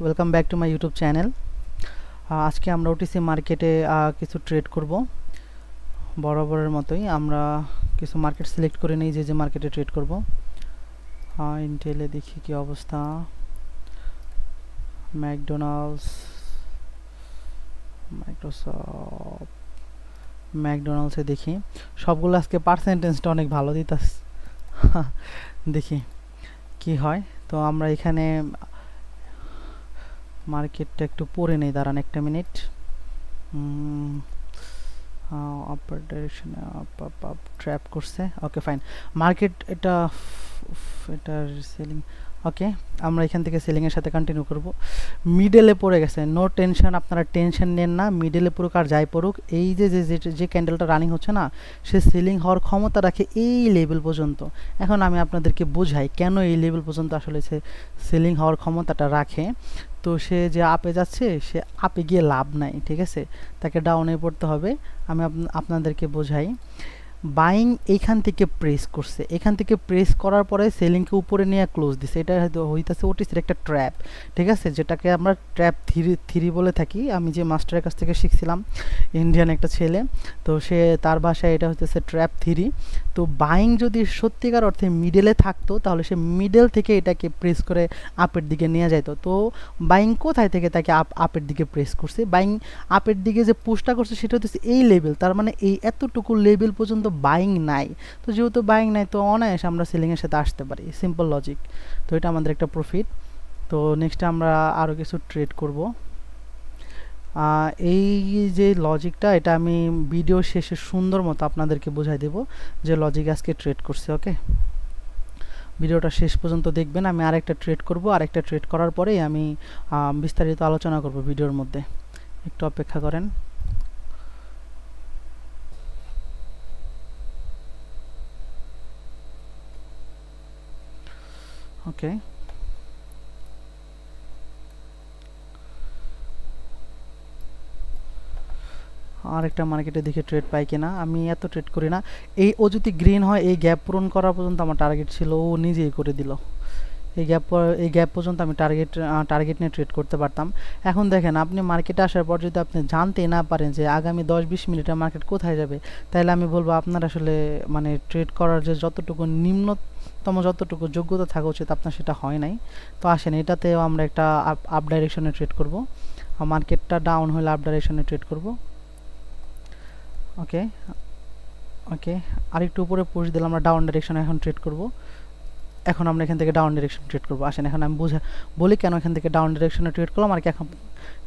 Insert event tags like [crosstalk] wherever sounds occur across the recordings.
Welcome back to my YouTube channel আজকে আমরা OTC মার্কেটে কিছু ট্রেড করব। বরাবরের মতোই আমরা কিছু মার্কেট সিলেক্ট করে নিই, যে যে মার্কেটে ট্রেড করব। ইন্টেলে দেখি কি অবস্থা। ম্যাকডোনাল্ডস মাইক্রোসফট ম্যাকডোনাল্ডসে দেখি। সবগুলো আজকে পার্সেন্টেজটা অনেক ভালো দিতাস। [laughs] দেখি কি হয়। তো আমরা এখানে মার্কেটটা একটু পরে নেই, দাঁড়ান একটা মিনিট। আপার ডাইরেকশনে আপ আপ আপ ট্র্যাপ করছে। ওকে ফাইন মার্কেট এটা এটা সেলিং ওকে আমরা এখান থেকে সেলিংয়ের সাথে কন্টিনিউ করব। মিডলে পড়ে গেছে নো টেনশন আপনারা টেনশন নেন না। মিডলে পড়ুক আর যাই পড়ুক, এই যে যে যে ক্যান্ডেলটা রানিং হচ্ছে না, সে সেলিং হওয়ার ক্ষমতা রাখে এই লেভেল পর্যন্ত। এখন আমি আপনাদেরকে বোঝাই কেন এই লেভেল পর্যন্ত আসলে সে সেলিং হওয়ার ক্ষমতাটা রাখে। তো সে যে আপে যাচ্ছে, সে আপে গিয়ে লাভ নাই, ঠিক আছে? তাকে ডাউনে পড়তে হবে। আমি আপনাদেরকে বোঝাই। বাইং এইখান থেকে প্রেস করছে। এখান থেকে প্রেস করার পরে সেলিংকে উপরে নিয়ে ক্লোজ দিছে। এটা হইতাছে ওটিসের একটা ট্র্যাপ ঠিক আছে? যেটাকে আমরা ট্র্যাপ থ্রি থ্রি বলে থাকি। আমি যে মাস্টারের কাছ থেকে শিখছিলাম ইন্ডিয়ান একটা ছেলে, তো সে তার ভাষায় এটা হইতেছে ট্র্যাপ থ্রি তো বাইং যদি সত্যিকার অর্থে মিডেলে থাকতো, তাহলে সে মিডেল থেকে এটাকে প্রেস করে আপের দিকে নিয়ে যাইতো। তো বাইং কোথায় থেকে তাকে আপ আপের দিকে প্রেস করছে? বাইং আপের দিকে যে পুশটা করছে, সেটা হচ্ছে এই লেভেল তার মানে এই এতটুকু লেভেল পর্যন্ত বাইং নাই। তো যেহেতু বাইং নাই, তো অনায়াসে আমরা সেলিংয়ের সাথে আসতে পারি। সিম্পল লজিক তো এটা আমাদের একটা প্রফিট তো নেক্সট আমরা আরও কিছু ট্রেড করব। এই যে লজিকটা এটা আমি ভিডিও শেষে সুন্দর মতো আপনাদেরকে বোঝাই দেব যে লজিক আজকে ট্রেড করছে ওকে ভিডিওটা শেষ পর্যন্ত দেখবেন। আমি আরেকটা ট্রেড করব। আরেকটা ট্রেড করার পরেই আমি বিস্তারিত আলোচনা করব ভিডিওর মধ্যে। একটু অপেক্ষা করেন। ওকে আরেকটা মার্কেটে দিকে ট্রেড পাই কিনা? আমি এত ট্রেড করি না। এই ও যদি গ্রিন হয়, এই গ্যাপ পূরণ করা পর্যন্ত আমার টার্গেট ছিল। ও নিজেই করে দিল। এই গ্যাপ এই গ্যাপ পর্যন্ত আমি টার্গেট টার্গেট নিয়ে ট্রেড করতে পারতাম। এখন দেখেন, আপনি মার্কেটে আসার পর যদি আপনি জানতে না পারেন যে আগামী দশ বিশ মিনিটে মার্কেট কোথায় যাবে, তাহলে আমি বলব আপনার আসলে মানে ট্রেড করার যে যতটুকু নিম্নতম, যতটুকু যোগ্যতা থাকা উচিত, আপনার সেটা হয় নাই। তো আসেন, এটাতেও আমরা একটা আপ ডাইরেকশনে ট্রেড করব। মার্কেটটা ডাউন হলে আপ ডাইরেকশনে ট্রেড করব। ওকে ওকে আরেকটু উপরে পুশ দিলাম আমরা ডাউন ডাইরেকশনে এখন ট্রেড করব। এখন আমরা এখান থেকে ডাউন ডিরেকশন ট্রেড করব। আসেন, এখন আমি বুঝা, বলি কেন এখান থেকে ডাউন ডিরেকশনে ট্রেড করলাম আর এখন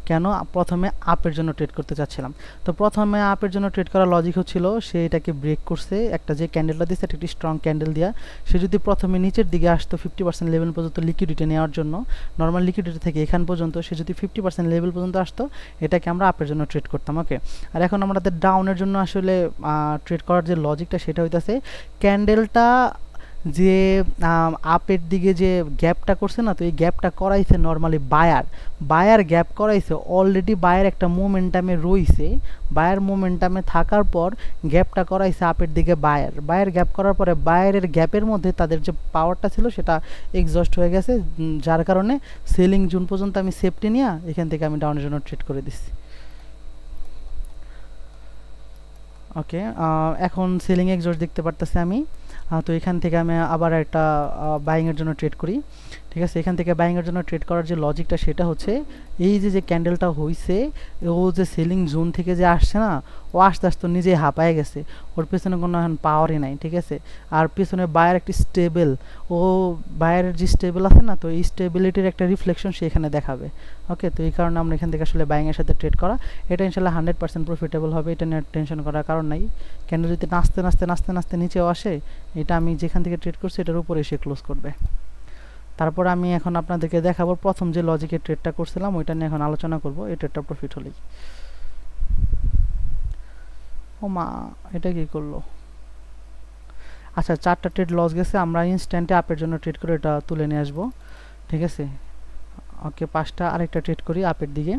কেন প্রথমে আপের জন্য ট্রেড করতে চাচ্ছিলাম। তো প্রথমে আপের জন্য ট্রেড করার লজিক হচ্ছিল সে এটাকে ব্রেক করছে, একটা যে ক্যান্ডেলটা একটা একটি স্ট্রং ক্যান্ডেল দেওয়া সে যদি প্রথমে নিচের দিকে আসতো ফিফটি পার্সেন্ট লেভেল পর্যন্ত লিকুইডিটি নেওয়ার জন্য নর্মাল লিকুইডিটি থেকে এখান পর্যন্ত সে যদি ফিফটি পার্সেন্ট লেভেল পর্যন্ত আসতো, এটাকে আমরা আপের জন্য ট্রেড করতাম ওকে আর এখন আমাদের ডাউনের জন্য আসলে ট্রেড করার যে লজিকটা সেটা হইতেছে ক্যান্ডেলটা যে আপের দিকে যে গ্যাপটা করছে না, তো এই গ্যাপটা করাইছে নর্মালি বায়ার বায়ার গ্যাপ করাইছে অলরেডি বায়ার একটা মোমেন্টামে রইছে। বায়ার মোমেন্টামে থাকার পর গ্যাপটা করাইছে আপের দিকে বায়ার বায়ার গ্যাপ করার পরে বায়ারের গ্যাপের মধ্যে তাদের যে পাওয়ারটা ছিল, সেটা এক্সস্ট হয়ে গেছে। যার কারণে সেলিং জুন পর্যন্ত আমি সেফটি নিয়ে এখান থেকে আমি ডাউনের জন্য ট্রেড করে দিচ্ছি। ওকে এখন সেলিং এক্সস্ট দেখতে পারতেছি আমি। তো এখান থেকে আমি আবার একটা বাইংয়ের জন্য ট্রেড করি। ঠিক আছে? এখান থেকে বাইংয়ের জন্য ট্রেড করার যে লজিকটা সেটা হচ্ছে, এই যে যে ক্যান্ডেলটা হয়েছে ও যে সেলিং জোন থেকে যে আসছে না, ও আস্তে আস্তে নিজেই হাঁপায় গেছে। ওর পেছনে কোনো এখন পাওয়ারই নাই, ঠিক আছে? আর পেছনে বায়ের একটি স্টেবল ও বায়ের যে স্টেবল আছে না, তো এই স্টেবিলিটির একটা রিফ্লেকশন সে এখানে দেখাবে। ওকে তো এই কারণে আমরা এখান থেকে আসলে বাইংয়ের সাথে ট্রেড করা। এটা ইনশাল্লাহ হান্ড্রেড পার্সেন্ট প্রফিটেবল হবে, এটা নিয়ে টেনশন করার কারণ নাই। ক্যান্ডেল যদি নাচতে নাচতে নাচতে নাচতে নিচেও আসে এটা আমি যেখান থেকে ট্রেড করছি, এটার উপরে এসে ক্লোজ করবে। তারপর আমি এখন আপনাদেরকে দেখাবো প্রথম যে লজিকের ট্রেডটা করছিলাম, ওইটা নিয়ে এখন আলোচনা করব, এই ট্রেডটা প্রফিট হলেই ও মা, এটা কি করল? আচ্ছা চারটা ট্রেড লস গেছে, আমরা ইনস্ট্যান্টে আপের জন্য ট্রেড করে এটা তুলে নিয়ে আসব, ঠিক আছে? ওকে পাঁচটা আরেকটা ট্রেড করি আপের দিকে।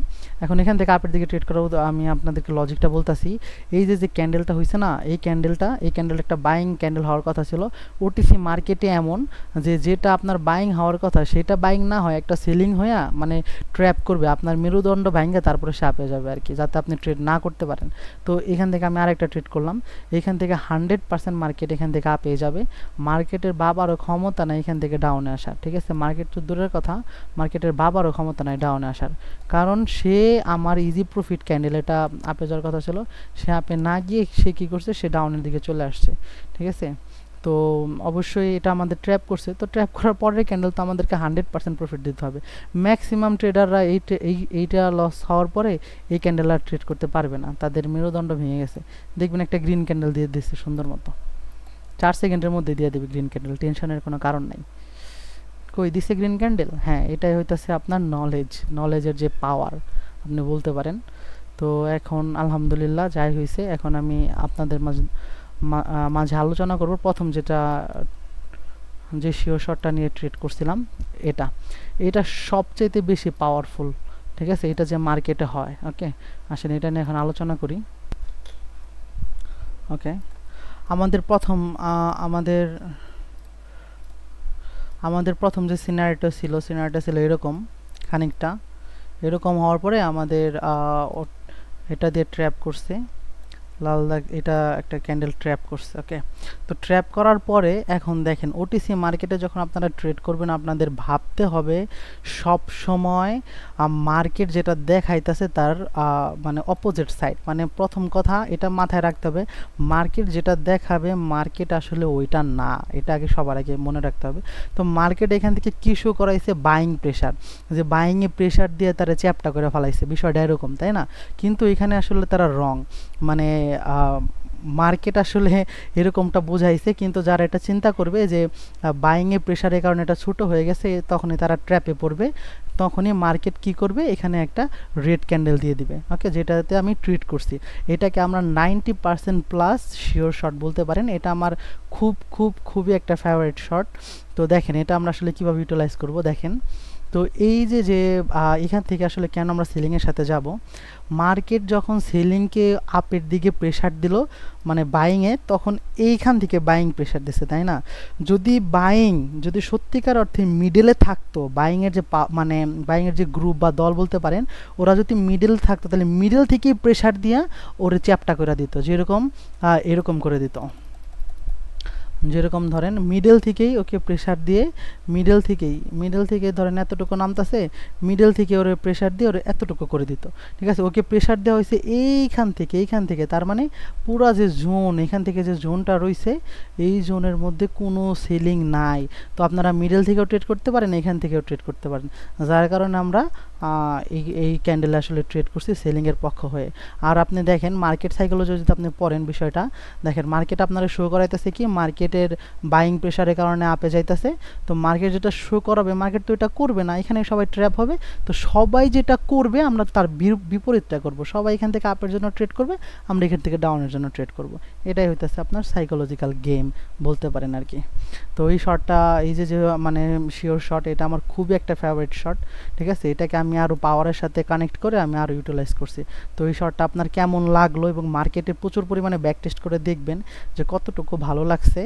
এখন এখান থেকে আপের দিকে ট্রেড করাবো তো আমি আপনাদেরকে লজিকটা বলতাছি। এই যে যে ক্যান্ডেলটা হয়েছে না, এই ক্যান্ডেলটা এই ক্যান্ডেল একটা বাইং ক্যান্ডেল হওয়ার কথা ছিল। ওটিসি মার্কেটে এমন যে, যেটা আপনার বাইং হওয়ার কথা, সেটা বাইং না হয়, একটা সেলিং হয়ে মানে ট্র্যাপ করবে। আপনার মেরুদণ্ড ভাঙ্গে তারপরে সে আপে যাবে আর কি যাতে আপনি ট্রেড না করতে পারেন। তো এখান থেকে আমি আরেকটা ট্রেড করলাম। এখান থেকে হান্ড্রেড পার্সেন্ট মার্কেট এখান থেকে আপে যাবে। মার্কেটের বাবারও ক্ষমতা নাই এখান থেকে ডাউনে আসার ঠিক আছে? মার্কেট তো দূরের কথা মার্কেটের বাবারও ক্ষমতা নাই ডাউনে আসার। কারণ সে আমার ইজি প্রফিট ক্যান্ডেল এটা আপে যাওয়ার কথা ছিল, সে আপে না গিয়ে সে কী করছে? সে ডাউনের দিকে চলে আসছে, ঠিক আছে? তো অবশ্যই এটা আমাদের ট্র্যাপ করছে। তো ট্র্যাপ করার পরের ক্যান্ডেল তো আমাদেরকে হান্ড্রেড পার্সেন্ট প্রফিট দিতে হবে। ম্যাক্সিমাম ট্রেডাররা এই এইটা লস হওয়ার পরে এই ক্যান্ডেল আর ট্রেড করতে পারবে না। তাদের মেরুদণ্ড ভেঙে গেছে। দেখবেন একটা গ্রিন ক্যান্ডেল দিয়ে দিচ্ছে সুন্দর মতো। চার সেকেন্ডের মধ্যে দিয়ে দেবে গ্রিন ক্যান্ডেল টেনশনের কোনো কারণ নাই। কই দিছে গ্রিন ক্যান্ডেল হ্যাঁ এটাই হইতাছে আপনার নলেজ নলেজের যে পাওয়ার আপনি বলতে পারেন। তো এখন আলহামদুলিল্লাহ যাই হয়েছে এখন আমি আপনাদের মাঝে মাঝে আলোচনা করব। প্রথম যেটা, যে শিওর শটটা নিয়ে ট্রেড করছিলাম, এটা। এটা সবচাইতে বেশি পাওয়ারফুল ঠিক আছে? এটা যে মার্কেটে হয় ওকে আসেন, এটা নিয়ে এখন আলোচনা করি। ওকে আমাদের প্রথম আমাদের আমাদের প্রথম যে সিনারিটা ছিল সিনারিটা ছিল এরকম, খানিকটা। এরকম হওয়ার পরে আমাদের এটা দিয়ে ট্র্যাপ করছে। লাল দাগ, এটা একটা ক্যান্ডেল ট্র্যাপ করছে ওকে তো ট্র্যাপ করার পরে এখন দেখেন ওটিসি মার্কেটে যখন আপনারা ট্রেড করবেন, আপনাদের ভাবতে হবে সব সময় মার্কেট যেটা দেখাইতেছে তার মানে অপোজিট সাইড মানে প্রথম কথা, এটা মাথায় রাখতে হবে মার্কেট যেটা দেখাবে মার্কেট আসলে ওইটা না, এটা আগে সবার আগে মনে রাখতে হবে। তো মার্কেট এখান থেকে কি শো করাইছে? বাইং প্রেশার যে বাইংয়ে প্রেশার দিয়ে তারা চ্যাপটা করে ফেলাইছে, বিষয়টা এরকম, তাই না? কিন্তু এখানে আসলে তারা রং মানে মার্কেট আসলে এরকমটা বোঝাইছে, কিন্তু যারা এটা চিন্তা করবে যে বাইংয়ে প্রেশারের কারণে এটা ছোটো হয়ে গেছে, তখনই তারা ট্র্যাপে পড়বে, তখনই মার্কেট কি করবে? এখানে একটা রেড ক্যান্ডেল দিয়ে দিবে ওকে যেটাতে আমি ট্রিট করছি। এটাকে আমরা ninety percent plus sure shot বলতে পারেন, এটা আমার খুব খুব, খুবই একটা ফেভারিট শট তো দেখেন, এটা আমরা আসলে কীভাবে ইউটিলাইজ করব? দেখেন। তো এই যে যে এখান থেকে আসলে কেন আমরা সেলিংয়ের সাথে যাব? মার্কেট যখন সেলিংকে আপের দিকে প্রেশার দিল মানে বাইংয়ে তখন এইখান থেকে বাইং প্রেশার দিছে, তাই না? যদি বাইং যদি সত্যিকার অর্থে মিডলে থাকতো বাইংয়ের যে মানে বাইংয়ের যে গ্রুপ বা দল বলতে পারেন, ওরা যদি মিডল থাকতো, তাহলে মিডল থেকেই প্রেশার দিয়া ওরে চ্যাপটা করে দিত, যেরকম এরকম করে দিত। যেরকম ধরেন মিডল থেকেই ওকে প্রেশার দিয়ে মিডল থেকেই মিডল থেকে ধরেন এতটুকু নামতাছে মিডল থেকে ওরে প্রেশার দিয়ে ওরে এতটুকু করে দিত। ঠিক আছে? ওকে প্রেশার দেওয়া হয়েছে এইখান থেকে এইখান থেকে, তার মানে পুরা যে জোন এখান থেকে যে জোনটা রয়েছে এই জোনের মধ্যে কোনো সেলিং নাই। তো আপনারা মিডল থেকেও ট্রেড করতে পারেন, এখান থেকেও ট্রেড করতে পারেন। যার কারণে আমরা এই এই ক্যান্ডেলে আসলে ট্রেড করছি সেলিংয়ের পক্ষ হয়ে। আর আপনি দেখেন মার্কেট সাইকোলজি যদি আপনি পড়েন বিষয়টা, দেখেন মার্কেট আপনারা শো করাইতেছে কি মার্কেটের বাইং প্রেশারের কারণে আপে যাইতেছে। তো মার্কেট যেটা শো করাবে মার্কেট তো এটা করবে না, এখানে সবাই ট্র্যাপ হবে। তো সবাই যেটা করবে, আমরা তার বিপরীতটা করব। সবাই এখান থেকে আপের জন্য ট্রেড করবে, আমরা এখান থেকে ডাউনের জন্য ট্রেড করব। এটাই হইতেছে আপনার সাইকোলজিক্যাল গেম বলতে পারেন আর কি তো এই শটটা এই যে যে মানে শিওর শট এটা আমার খুবই একটা ফেভারিট শট ঠিক আছে? এটাকে আমি আরও পাওয়ারের সাথে কানেক্ট করে আমি আরও ইউটিলাইজ করছি। তো এই শটটা আপনার কেমন লাগল এবং মার্কেটে প্রচুর পরিমাণে ব্যাক টেস্ট করে দেখবেন যে কতটুকু ভালো লাগছে।